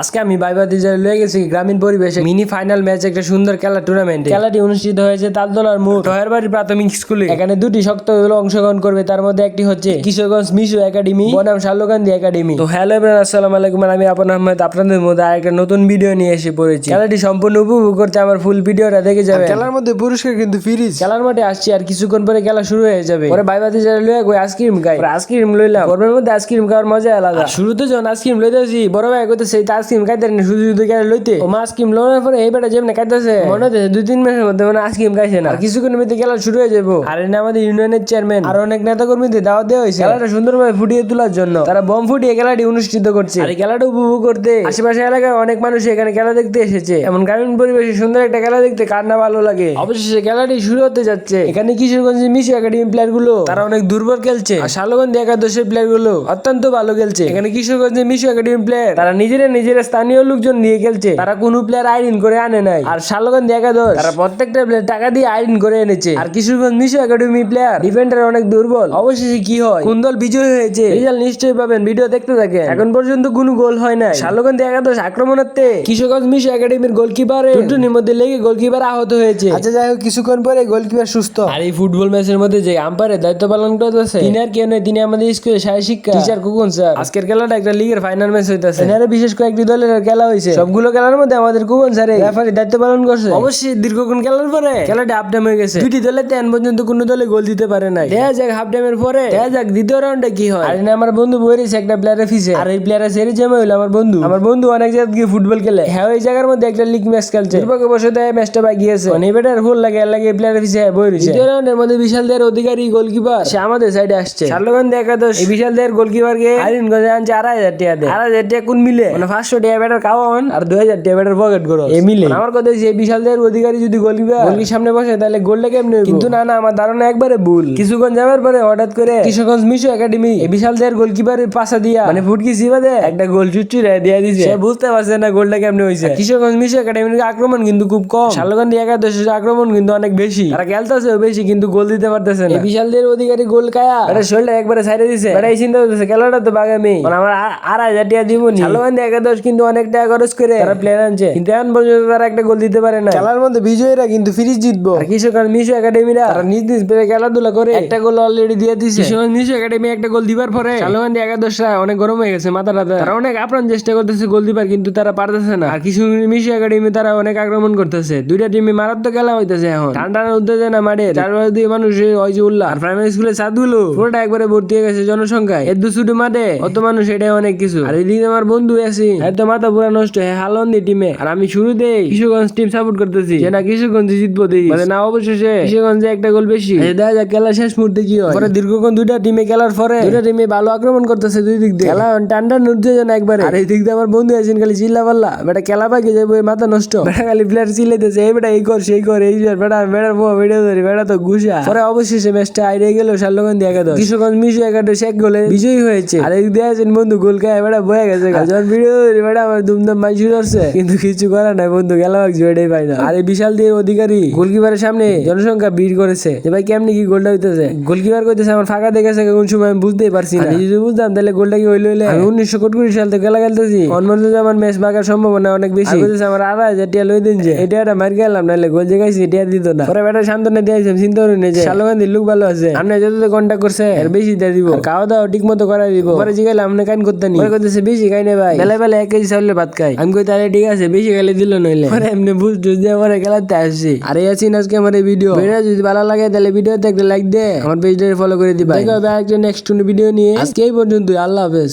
আজকে আমি বাইবাদি লয়ে গেছি গ্রামীণ পরিবেশে মিনি ফাইনাল ম্যাচ একটা সুন্দর খেলা টুর্নামেন্ট খেলাটি অনুষ্ঠিত হয়েছে তালদোলার মোট টয়ারবাড়ি প্রাথমিক স্কুলে। এখানে দুটি শক্ত দল অংশগ্রহণ করবে তার মধ্যে একটি হচ্ছে কিশোরগঞ্জ মিশু একাডেমি বনাম শালুকান্দি একাডেমি। তো হ্যালো এভরিওয়ান আসসালামু আলাইকুম আমি আপন আহমেদ। আপনাদের মধ্যে আরেকটা নতুন ভিডিও নিয়ে এসে পড়েছি। খেলাটি সম্পূর্ণ উপভোগ করতে আমার ফুল ভিডিওটা দেখে যাবে খেলার মধ্যে পুরস্কার কিন্তু ফ্রিজ খেলার মাঠে আসছি আর কিছুক্ষণ পরে খেলা শুরু হয়ে যাবে। পরে বাইবাতি যারা লইয়া কই আইসক্রিম খাই। আইসক্রিম লইলাম। গরমের মধ্যে আইসক্রিম খাওয়ার মজা আলাদা। শুরুতে যখন আইসক্রিম লইতেছি বড় ভাই কইতে সেই আইসক্রিম খাইতে না, শুধু শুধু খেলা লইতে। ও আইসক্রিম লোনার পরে এই বেটা যেমন খাইতেছে, মনে হচ্ছে দুই তিন মাসের মধ্যে মানে আইসক্রিম খাইছে না। কিছুক্ষণের মধ্যে খেলা শুরু হয়ে যাব আর এনে আমাদের ইউনিয়নের চেয়ারম্যান, আর অনেক নেতা কর্মীদের দাওয়াত দেওয়া হয়েছে। খেলাটা সুন্দরভাবে ফুটিয়ে তোলার জন্য। তারা বম ফুটিয়ে খেলাটি অনুষ্ঠিত করছে। আর খেলাটা উপভোগ করতে আশেপাশে এলাকায় অনেক মানুষ এখানে খেলা দেখতে এসেছে। এমন গ্রামীণ পরিবেশে সুন্দর একটা খেলা দেখতে কার না ভালো লাগে। অবশেষে খেলাটি শুরু হতে যাচ্ছে। এখানে কিশোরগঞ্জের মিশু একাডেমি প্লেয়ারগুলো তারা অনেক দুর্বল খেলছে। আর শালগঞ্জ একাদশের প্লেয়ারগুলো অত্যন্ত ভালো খেলছে। এখানে কিশোরগঞ্জের মিশু একাডেমি প্লেয়ার, তারা নিজেরা নিজেরা স্থানীয় লোকজন নিয়ে খেলছে। তারা কোনো প্লেয়ার আইরিন করে আনে নাই। আর শালগঞ্জ একাদশ। তারা প্রত্যেকটা প্লেয়ার টাকা দিয়ে আইরিন করে এনেছে। আর Kishoreganj Mishu academy player defender অনেক দুর্বল। অবশেষে কি হয়? কোন দল বিজয় হয়েছে? রেজাল্ট নিশ্চয়ই পাবেন ভিডিও দেখতে থাকেন। এখন পর্যন্ত কোনো গোল হয় নাই। শালগঞ্জ একাদশ আক্রমণার্থে কিশোরগঞ্জ মিশু একাডেমির গোলকিপার টুটুনির মধ্যে লেগে গোলকিপার আহত হয়েছে। আচ্ছা যাই হোক কিছুক্ষণ পরে গোলকিপার সুস্থ। আর এই ফুটবল ম্যাচের মধ্যে যে আম্পায়ারের দায়িত্ব পালন করতেছে তিনি আর কেউ নয় তিনি আমাদের স্কুলে শারীর শিক্ষা। টিচার কুকুন স্যার। আজকের খেলাটা একটা লিগের ফাইনাল ম্যাচ হইতেছে। বিশেষ কয়েকটি দলের খেলা হয়েছে সবগুলো খেলার মধ্যে আমাদের কুকুন স্যার রেফারি দায়িত্ব পালন করছে। অবশ্যই দীর্ঘক্ষণ খেলার পরে খেলাটা হাফ টাইম হয়ে গেছে। দুটি দলে তেন পর্যন্ত কোনো দলে গোল দিতে পারে নাই। দেখা যাক হাফ টাইমের পরে। দেখা যাক দ্বিতীয় রাউন্ডে কি হয়। আর আমার বন্ধু বইরেছে একটা প্লেয়ারের ফিসে আর এই প্লেয়ারের সেরি জমা হইল আমার বন্ধু। আমার বন্ধু অনেক জায়গায় গিয়ে ফুটবল খেলে। হ্যাঁ ওই জায়গার মধ্যে একটা লিগ ম্যাচ খেলছে। দুর্ভাগ্য বসে ম্যাচটা বাই গিয়েছে। মানে এবারে ফুল লাগে লাগে প্লেয়ারের ফিসে বই রয়েছে দ্বিতীয় রাউন্ডের মধ্যে বিশাল দেয়ের অধিকারী গোলকিপার সে আমাদের সাইডে আসছে। শালগঞ্জ একাদশ। এই বিশাল দেয়ের গোলকিপার কে আইরিন গঞ্জে আনছে আড়াই হাজার টাকা দেয়। আড়াই হাজার টাকা কোন মিলে? মানে পাঁচশো টাকা ব্যাটার খাওয়ান আর দুই হাজার টাকা ব্যাটার পকেট করো এ মিলে আমার কথা হচ্ছে এই বিশাল দেয়ের অধিকারী যদি গোলকিপার গোলকির সামনে বসে তাহলে গোলটা কেমনে? কিন্তু না না আমার ধারণা একবারে ভুল। কিছুক্ষণ যাবার পরে হঠাৎ করে কিশোরগঞ্জ মিশু একাডেমি এই বিশাল দেয়ের গোলকিপারের পাশা দিয়া মানে ফুটকি সিবা দে একটা গোল চুচি রে দিয়া দিছে। সে বুঝতে পারছে না গোলটা কেমনে হয়েছে কিশোরগঞ্জ মিশু একাডেমির আক্রমণ কিন্তু খুব কম। শালগঞ্জ একাদশের আক্রমণ কিন্তু অনেক বেশি। তারা খেলতেছে বেশি কিন্তু গোল দিতে পারতেছে না। বিশাল দেয়ের অধিকারী গোল কায়া এটা শরীরটা একবারে সাইডে দিছে। এটা এই চিন্তা করতেছে খেলাটা তো বাগামি। মানে আমার আর হাজার টাকা দিব নি শালগঞ্জ একাদশ কিন্তু অনেক টাকা খরচ করে। তারা প্লেয়ার আনছে। কিন্তু এখন পর্যন্ত তারা একটা গোল দিতে পারে না খেলার মধ্যে বিজয়ীরা কিন্তু ফ্রিজ জিতবো। আর কিশোরগঞ্জ মিশু একাডেমিরা তারা নিজ নিজ প্লেয়ার খেলাধুলা করে। একটা গোল অলরেডি দিয়ে দিছে। কিশোরগঞ্জ মিশু একাডেমি একটা গোল দিবার পরে। শালগঞ্জ একাদশরা অনেক গরম হয়ে গেছে মাথা রাতে তারা অনেক আপ্রাণ চেষ্টা করতেছে গোল দিবার কিন্তু তারা পারতেছে না। আর কিশোরগঞ্জ মিশু একাডেমি তারা অনেক আক্রমণ করতেছে। দুইটা টিমে মারাত্মক খেলা হইতেছে এখন। ঠান্ডা উত্তেজনা মাঠে চারপাশ দিয়ে মানুষ ওই যে উল্লাহ। আর প্রাইমারি স্কুলের ছাদগুলো। পুরোটা একবারে ভর্তি হয়ে গেছে জনসংখ্যায়। এর দু ছুটি মাঠে। অত মানুষ এটাই অনেক কিছু। আর এদিকে আমার বন্ধু আছে এত মাথা পুরা নষ্ট হ্যাঁ হালন্দি টিমে। আর আমি শুরুতেই কিশোরগঞ্জ টিম সাপোর্ট করতেছি। যে না কিশোরগঞ্জ জিতবো দেখি বলে না অবশেষে কিশোরগঞ্জে একটা গোল বেশি। দেখা যাক খেলা শেষ মুহূর্তে কি হয়। পরে দীর্ঘক্ষণ দুইটা টিমে খেলার পরে দুইটা টিমে ভালো আক্রমণ করতেছে দুই দিক দিয়ে। খেলা টান্ডা উত্তেজন একবারে। আর এই দিক দিয়ে আমার বন্ধু আছেন খালি চিল্লা পাল্লা বেটা খেলা পাকে যাব মাথা নষ্ট। বেটা খালি প্লেয়ার চিল্লাইতেছে এই বেটা এই কর সেই কর এই বেটা বেটার বউ ভিডিও ধরি বেটা তো গুসা। পরে অবশেষে ম্যাচটা আইরে গেল শালগঞ্জ একাদশ। কিশোরগঞ্জ মিশু একাদশ এক গোলে বিজয়ী হয়েছে। আর এই দিয়ে আছেন বন্ধু গোল খায় বেটা বয়ে গেছে যখন ভিডিও ধরি বেটা আমার দুমদাম মাই শুরু হচ্ছে কিন্তু কিছু করার নাই বন্ধু খেলা ভাগছি এটাই পাই না। আর এই বিশাল দিয়ে অধিকারী গোলকিপারের সামনে জনসংখ্যা ভিড় করেছে। যে ভাই কেমনি কি গোলটা হইতেছে? গোলকিপার কইতেছে আমার ফাঁকা দেখেছে কোন সময় আমি বুঝতেই পারছি না। যদি বুঝতাম তাহলে গোলটা কি হইল হইলে? আমি উনিশশো কোটি সাল থেকে খেলা খেলতেছি। আমার ম্যাচ ভাগার সম্ভাবনা অনেক বেশি। আমার আড়াই হাজার টিয়া লই দিন যে। এটা একটা মার গেলাম নাহলে গোল যে গাইছি টিয়া দিত না। পরে বেটা সান্ত্বনা দিয়েছিলাম চিন্তা করি না যে। শালগান্ধীর লোক ভালো আছে। আপনি যত কন্ট্যাক্ট করছে এর বেশি দিয়ে দিব। খাওয়া দাওয়া ঠিক মতো করাই দিব। পরে জিগাইলে আপনি কান করতে নি। পরে কইতেছে বেশি খাই না ভাই। বেলা বেলা এক কেজি চাউলের ভাত খাই। আমি কই, তাহলে ঠিক আছে, বেশি খাইলে দিল নইলে। পরে এমনি বুঝ টুঝ দিয়ে পরে খেলাতে আসছি। আর এই আছি আজকে আমার এই ভিডিও ভিডিও যদি ভালো লাগে, তাহলে ভিডিওতে একটা লাইক দে। আমার পেজটা ফলো করে দিবা দেখা একটা নেক্সট ভিডিও নিয়ে। আজকে এই পর্যন্ত আল্লাহ হাফেজ।